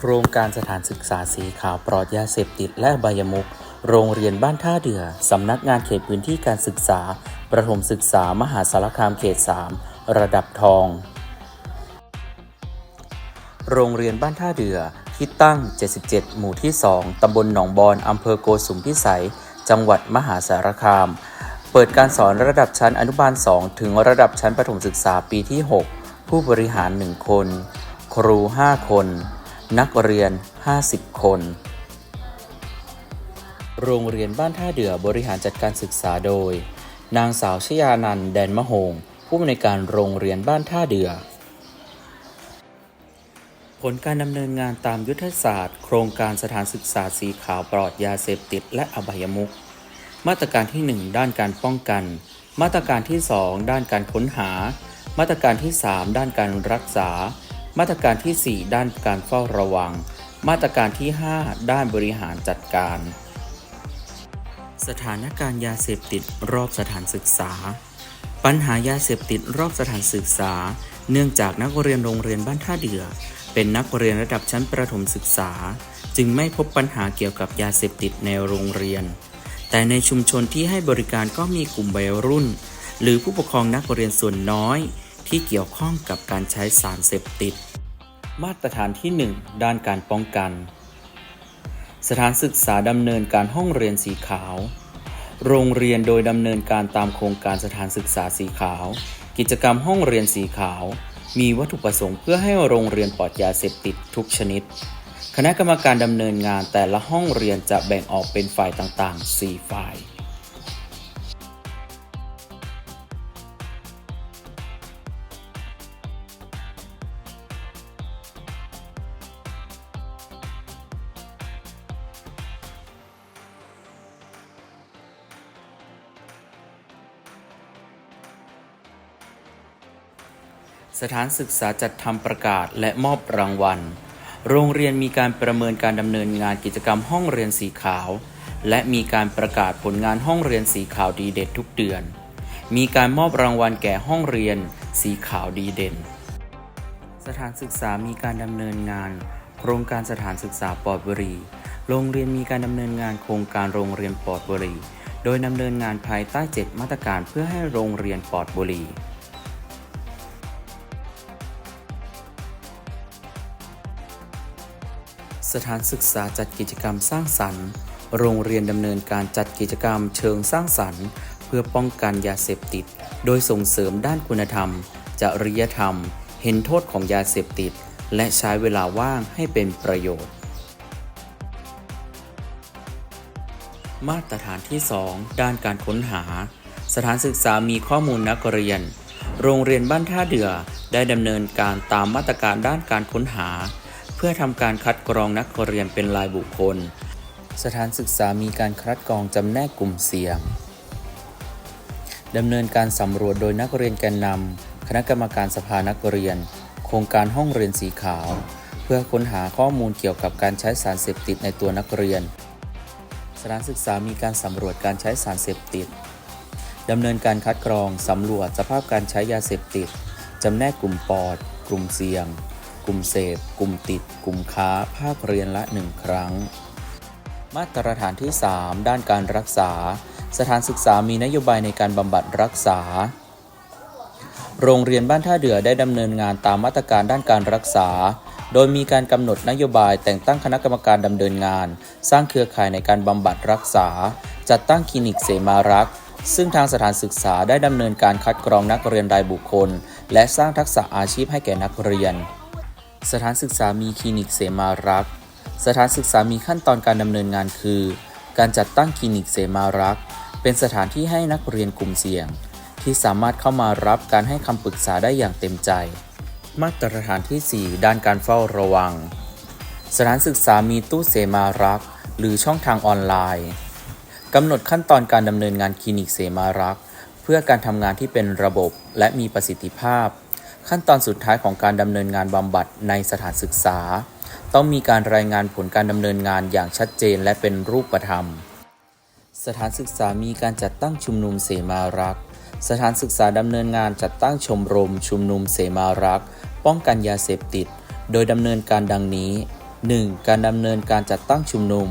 โครงการสถานศึกษาสีขาวปลอดยาเสพติดและบายมุก โรงเรียนบ้านท่าเดือ สำนักงานเขตพื้นที่การศึกษา ประถมศึกษามหาสารคามเขต 3 ระดับทอง โรงเรียนบ้านท่าเดือ ที่ตั้ง 77 หมู่ที่ 2 ตำบลหนองบอน อำเภอโกสุมพิสัย จังหวัดมหาสารคาม เปิดการสอนระดับชั้นอนุบาล 2 ถึงระดับชั้นประถมศึกษาปีที่ 6 ผู้บริหาร 1 คน ครู 5 คน นักเรียน 50 คน โรงเรียนบ้านท่าเดือบริหารจัดการศึกษาโดย นางสาวชยานันแดนมะโหงผู้อำนวยการโรงเรียนบ้านท่าเดือ ผลการดำเนินงานตามยุทธศาสตร์ โครงการสถานศึกษาสีขาวปลอดยาเสพติดและอบายมุขมาตรการที่ 1 ด้านการป้องกัน มาตรการที่ 2 ด้านการค้นหา มาตรการที่ 3 ด้านการรักษา มาตรการที่ 4 ด้านการเฝ้าระวัง มาตรการที่ 5 ด้านบริหารจัดการ สถานการณ์ยาเสพติดรอบสถานศึกษา ปัญหายาเสพติดรอบสถานศึกษา เนื่องจากนักเรียนโรงเรียนบ้านท่าเดือ เป็นนักเรียนระดับชั้นประถมศึกษา จึงไม่พบปัญหาเกี่ยวกับยาเสพติดในโรงเรียน แต่ในชุมชนที่ให้บริการก็มีกลุ่มวัยรุ่น หรือผู้ปกครองนักเรียนส่วนน้อย ที่เกี่ยวข้องกับการใช้สารเสพติด มาตรฐานที่ 1 ด้านการป้องกัน สถานศึกษาดำเนินการห้องเรียนสีขาว โรงเรียนโดยดำเนินการตามโครงการสถานศึกษาสีขาว กิจกรรมห้องเรียนสีขาว มีวัตถุประสงค์เพื่อให้โรงเรียนปลอดยาเสพติดทุกชนิด คณะกรรมการดำเนินงานแต่ละห้องเรียนจะแบ่งออกเป็นฝ่ายต่างๆ 4 ฝ่าย สถานศึกษาจัดทำประกาศและมอบรางวัล โรงเรียนมีการประเมินการดำเนินงานกิจกรรมห้องเรียนสีขาว และมีการประกาศผลงานห้องเรียนสีขาวดีเด่นทุกเดือน มีการมอบรางวัลแก่ห้องเรียนสีขาวดีเด่น สถานศึกษามีการดำเนินงาน โครงการสถานศึกษาปลอดบุหรี่โรงเรียนมีการดำเนินงานโครงการโรงเรียนปลอดบุหรี่โดยดำเนินงานภายใต้ 7 มาตรการเพื่อให้โรงเรียนปลอดบุหรี่ สถานศึกษาจัดกิจกรรมสร้างสรรค์ โรงเรียนดำเนินการจัดกิจกรรมเชิงสร้างสรรค์ เพื่อป้องกันยาเสพติด โดยส่งเสริมด้านคุณธรรม จริยธรรม เห็นโทษของยาเสพติด และใช้เวลาว่างให้เป็นประโยชน์ มาตรฐานที่ 2 ด้านการค้นหา สถานศึกษามีข้อมูลนักเรียน โรงเรียนบ้านท่าเดือได้ดำเนินการตามมาตรการด้านการค้นหา เพื่อทำการคัดกรองนักเรียนเป็นรายบุคคล สถานศึกษามีการคัดกรองจำแนกกลุ่มเสี่ยงดำเนินการสำรวจโดยนักเรียนแกนนำคณะกรรมการสภานักเรียน โครงการห้องเรียนสีขาว เพื่อค้นหาข้อมูลเกี่ยวกับการใช้สารเสพติดในตัวนักเรียน สถานศึกษามีการสำรวจการใช้สารเสพติดดำเนินการคัดกรองสำรวจสภาพการใช้ยาเสพติดจำแนกกลุ่มปอด กลุ่มเสี่ยง กลุ่มเสพกลุ่มติด กลุ่มค้า ภาคเรียนละ 1 ครั้ง มาตรฐานที่ 3 ด้านการรักษา สถานศึกษามีนโยบายในการบำบัดรักษา โรงเรียนบ้านท่าเดือได้ดำเนินงานตามมาตรการด้านการรักษา โดยมีการกำหนดนโยบายแต่งตั้งคณะกรรมการดำเนินงาน สร้างเครือข่ายในการบำบัดรักษา จัดตั้งคลินิกเสมารักษซึ่งทางสถานศึกษาได้ดำเนินการคัดกรองนักเรียนรายบุคคล และสร้างทักษะอาชีพให้แก่นักเรียน สถานศึกษามีคลินิกเสมารักษ์ สถานศึกษามีขั้นตอนการดำเนินงานคือ การจัดตั้งคลินิกเสมารักษ์ เป็นสถานที่ให้นักเรียนกลุ่มเสี่ยง ที่สามารถเข้ามารับการให้คำปรึกษาได้อย่างเต็มใจ มาตรฐานที่ 4 ด้านการเฝ้าระวัง สถานศึกษามีตู้เสมารักษ์ หรือช่องทางออนไลน์กำหนดขั้นตอนการดำเนินงานคลินิกเสมารักษ์ เพื่อการทำงานที่เป็นระบบและมีประสิทธิภาพ ขั้นตอนสุดท้ายของการดำเนินงานบำบัดในสถานศึกษา ต้องมีการรายงานผลการดำเนินงานอย่างชัดเจนและเป็นรูปธรรม สถานศึกษามีการจัดตั้งชุมนุมเสมารักษ์สถานศึกษาดำเนินงานจัดตั้งชมรม ชุมนุมเสมารักษ์ป้องกันยาเสพติด โดยดำเนินการดังนี้ 1. การดำเนินการจัดตั้งชุมนุม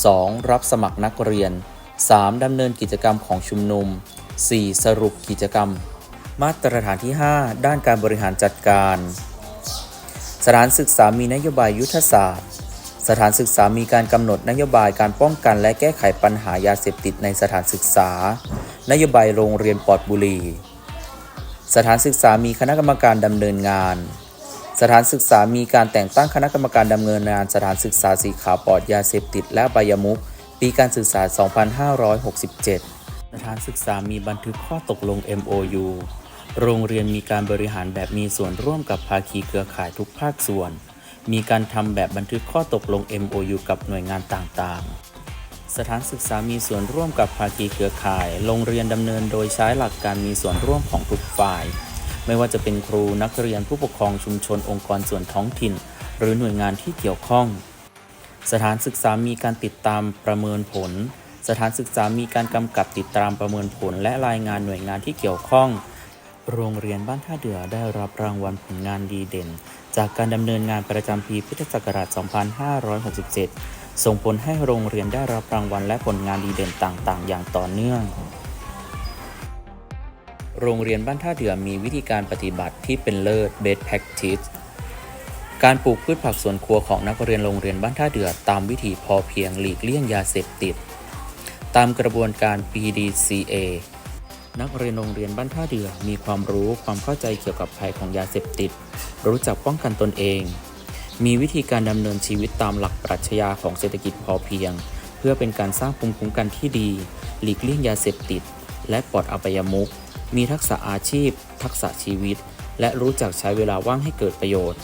2. รับสมัครนักเรียน 3. ดำเนินกิจกรรมของชุมนุม 4. สรุปกิจกรรม มาตรฐานที่ 5 ด้านการบริหารจัดการ สถานศึกษามีนโยบายยุทธศาสตร์ สถานศึกษามีการกำหนดนโยบายการป้องกันและแก้ไขปัญหายาเสพติดในสถานศึกษา นโยบายโรงเรียนปลอดบุหรี่สถานศึกษามีคณะกรรมการดำเนินงาน สถานศึกษามีการแต่งตั้งคณะกรรมการดำเนินงาน สถานศึกษาสีขาวปลอดยาเสพติดและอบายมุขปีการศึกษา 2567 สถานศึกษามีบันทึกข้อตกลง MOU โรงเรียนมีการบริหารแบบมีส่วนร่วมกับภาคีเครือข่ายทุกภาคส่วน มีการทำแบบบันทึกข้อตกลง MOU กับหน่วยงานต่างๆ สถานศึกษามีส่วนร่วมกับภาคีเครือข่าย โรงเรียนดำเนินโดยใช้หลักการมีส่วนร่วมของทุกฝ่าย ไม่ว่าจะเป็นครูนักเรียนผู้ปกครองชุมชนองค์กรส่วนท้องถิ่น หรือหน่วยงานที่เกี่ยวข้อง สถานศึกษามีการติดตามประเมินผล สถานศึกษามีการกำกับติดตามประเมินผล และรายงานหน่วยงานที่เกี่ยวข้อง โรงเรียนบ้านท่าเดือได้รับรางวัลผลงานดีเด่น จากการดำเนินงานประจำปีพุทธศักราช 2567 ส่งผลให้โรงเรียนได้รับรางวัลและผลงานดีเด่นต่างๆ อย่างต่อเนื่อง โรงเรียนบ้านท่าเดือมีวิธีการปฏิบัติที่เป็นเลิศ best practice การปลูกพืชผักสวนครัวของนักเรียนโรงเรียนบ้านท่าเดือตามวิถีพอเพียงหลีกเลี่ยงยาเสพติด ตามกระบวนการ PDCA นักเรียนโรงเรียนบ้านท่าเดือมีความรู้ความเข้าใจเกี่ยวกับภัยของยาเสพติด รู้จักป้องกันตนเอง มีวิธีการดำเนินชีวิตตามหลักปรัชญาของเศรษฐกิจพอเพียง เพื่อเป็นการสร้างภูมิคุ้มกันที่ดี หลีกเลี่ยงยาเสพติด และปลอดอบายมุขมีทักษะอาชีพ ทักษะชีวิต และรู้จักใช้เวลาว่างให้เกิดประโยชน์